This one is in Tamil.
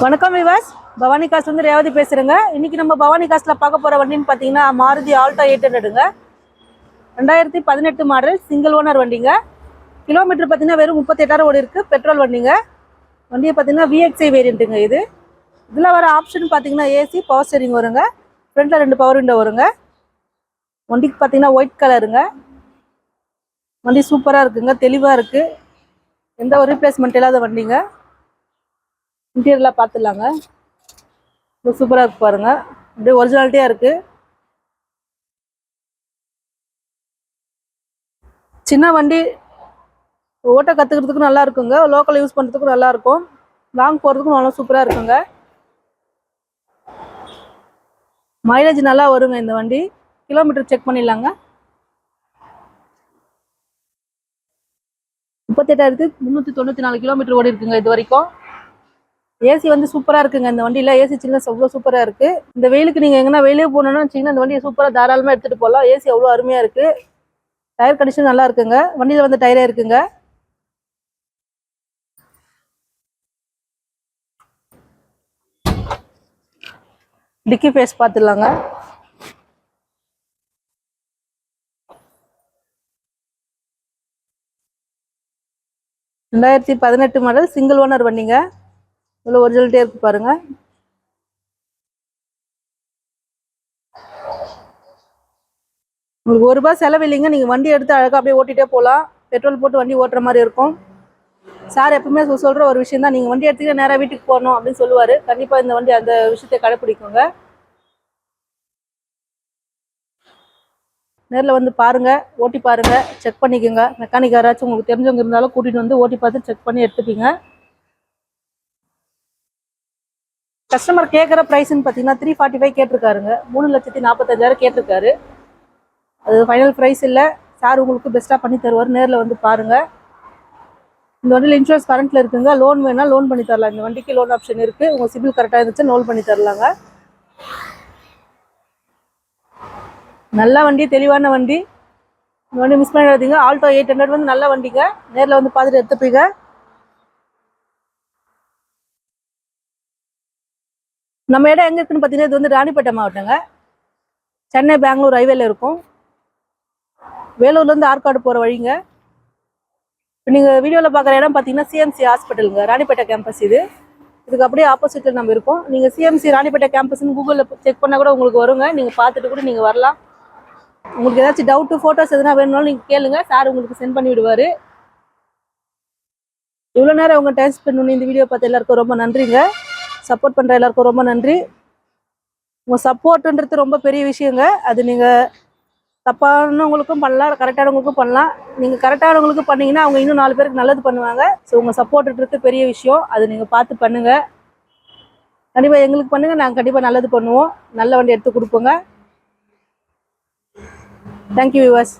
வணக்கம் விவாஸ் பவானி காஸ்ட் வந்து ரேவதி பேசுகிறேங்க இன்னைக்கு நம்ம பவானி காஸ்ட்டில் பார்க்க போகிற வண்டின்னு பார்த்தீங்கன்னா மாருதி ஆல்டோ எயிட் ஹண்ட்ரடுங்க ரெண்டாயிரத்தி பதினெட்டு மாடல் சிங்கிள் ஓனர் வண்டிங்க. கிலோமீட்டர் பார்த்தீங்கன்னா வெறும் முப்பத்தெட்டாயிரம் ஓடி இருக்குது பெட்ரோல் வண்டிங்க. வண்டியை பார்த்தீங்கன்னா விஎக்ஸ்ஐ வேரியண்ட்டுங்க இது. இதில் வர ஆப்ஷன் பார்த்தீங்கன்னா ஏசி பவர் ஸ்டேரிங் வருங்க. ஃப்ரண்ட்டில் ரெண்டு பவர் விண்டோ வருங்க. வண்டிக்கு பார்த்தீங்கன்னா ஒயிட் கலருங்க வண்டி சூப்பராக இருக்குங்க தெளிவாக இருக்குது எந்த ஒரு ரீப்ளேஸ்மெண்ட் இல்லாத வண்டிங்க. இன்டீரியர்லாம் பார்த்துடலாங்க. ரொம்ப சூப்பராக இருக்கு பாருங்க. அப்படியே ஒரிஜினாலிட்டியாக இருக்கு. சின்ன வண்டி ஓட்ட கற்றுக்கிறதுக்கும் நல்லா இருக்குங்க. லோக்கல் யூஸ் பண்ணுறதுக்கும் நல்லா இருக்கும். லாங் போகிறதுக்கும் நல்லா சூப்பராக இருக்குங்க. மைலேஜ் நல்லா வருங்க இந்த வண்டி. கிலோமீட்டர் செக் பண்ணிடலாங்க. முப்பத்தெட்டாயிரத்து முந்நூற்றி தொண்ணூற்றி நாலு கிலோமீட்டர் ஓடி இருக்குங்க இது வரைக்கும். ஏசி வந்து சூப்பராக இருக்குங்க. இந்த வண்டியில் ஏசி சின்ன அவ்வளோ சூப்பராக இருக்குது இந்த வெயிலுக்கு நீங்கள் எங்கன்னா வெளியே போகணுன்னு வச்சிங்கன்னா இந்த வண்டியை சூப்பராக தாராளமாக எடுத்துகிட்டு போகலாம். ஏசி அவ்வளோ அருமையாக இருக்குது டயர் கண்டிஷன் நல்லா இருக்குங்க. வண்டியில் வந்து டயரே இருக்குங்க. டிக்கி ஃபேஸ் பார்த்துடலாங்க ரெண்டாயிரத்தி பதினெட்டு மாடல் சிங்கிள் ஓனர் வண்டிங்க. இவ்வளோ ஒரிஜினல் இருக்கு பாருங்க. உங்களுக்கு ஒரு ரூபாய் செலவு இல்லைங்க. நீங்கள் வண்டி எடுத்து அழகாக அப்படியே ஓட்டிகிட்டே போகலாம். பெட்ரோல் போட்டு வண்டி ஓட்டுற மாதிரி இருக்கும். சார் எப்பவுமே சொல்கிற ஒரு விஷயம் தான். நீங்கள் வண்டி எடுத்துக்கிட்டு நேராக வீட்டுக்கு போகணும் அப்படின்னு சொல்லுவார். கண்டிப்பாக இந்த வண்டி அந்த விஷயத்தை கடைப்பிடிக்குங்க. நேரில் வந்து பாருங்க. ஓட்டி பாருங்க. செக் பண்ணிக்கோங்க. மெக்கானிக் யாராச்சும் உங்களுக்கு தெரிஞ்சவங்க இருந்தாலும் கூட்டிகிட்டு வந்து ஓட்டி பார்த்து செக் பண்ணி எடுத்துப்பீங்க. கஸ்டமர் கேட்குற ப்ரைஸ்ன்னு பார்த்தீங்கன்னா த்ரீ ஃபார்ட்டி ஃபைவ் கேட்டிருக்காருங்க. மூணு லட்சத்தி நாற்பத்தஞ்சாயிரம் கேட்டிருக்காரு. அது ஃபைனல் ப்ரைஸ் இல்லை. சார் உங்களுக்கு பெஸ்ட்டாக பண்ணி தருவார். நேரில் வந்து பாருங்கள் இந்த வண்டியில் இன்சூரன்ஸ் கரண்ட்டில் இருக்குங்க. லோன் வேணால் லோன் பண்ணி தரலாம். இந்த வண்டிக்கு லோன் ஆப்ஷன் இருக்குது உங்கள் சிபில் கரெக்டாக இருந்துச்சு லோன் பண்ணி தரலாங்க. நல்ல வண்டி தெளிவான வண்டி. இந்த வண்டி மிஸ் பண்ணிடாதீங்க. ஆல்டோ எயிட் ஹண்ட்ரட் வந்து நல்ல வண்டிங்க. நேரில் வந்து பார்த்துட்டு எடுத்துப்பீங்க. நம்ம இடம் எங்கே இருக்குன்னு பார்த்தீங்கன்னா இது வந்து ராணிப்பேட்டை மாவட்டங்க. சென்னை பெங்களூர் ஹைவேல இருக்கும். வேலூர்லேருந்து ஆற்காடு போகிற வழிங்க. இப்போ நீங்கள் வீடியோவில் பார்க்குற இடம் பார்த்தீங்கன்னா சிஎம்சி ஹாஸ்பிட்டலுங்க. ராணிப்பேட்டை கேம்பஸ் இது. இதுக்கு அப்படியே ஆப்போசிட்டில் நம்ம இருக்கோம். நீங்கள் சிஎம்சி ராணிப்பேட்டை கேம்பஸ்னு கூகுளில் செக் பண்ணால் கூட உங்களுக்கு வருங்க. நீங்கள் பார்த்துட்டு கூட நீங்கள் வரலாம். உங்களுக்கு ஏதாச்சும் டவுட்டு ஃபோட்டோஸ் எதுனா வேணும்னாலும் நீங்கள் கேளுங்க. சார் உங்களுக்கு சென்ட் பண்ணி விடுவார். இவ்வளோ நேரம் உங்கள் டைம் ஸ்பெண்ட் பண்ணி இந்த வீடியோ பார்த்து எல்லாருக்கும் ரொம்ப நன்றிங்க. சப்போர்ட் பண்ணுற எல்லாருக்கும் ரொம்ப நன்றி. உங்கள் சப்போர்ட்டுன்றது ரொம்ப பெரிய விஷயங்க. அது நீங்கள் தப்பானவங்களுக்கும் பண்ணலாம் கரெக்டானவங்களுக்கும் பண்ணலாம். நீங்கள் கரெக்டானவங்களுக்கு பண்ணிங்கன்னா அவங்க இன்னும் நாலு பேருக்கு நல்லது பண்ணுவாங்க. ஸோ உங்கள் சப்போர்ட்டுன்றது பெரிய விஷயம். அது நீங்கள் பார்த்து பண்ணுங்கள் கண்டிப்பாக எங்களுக்கு பண்ணுங்கள் நாங்கள் கண்டிப்பாக நல்லது பண்ணுவோம். நல்ல வண்டி எடுத்து கொடுப்போங்க. தேங்க்யூ விவாஸ்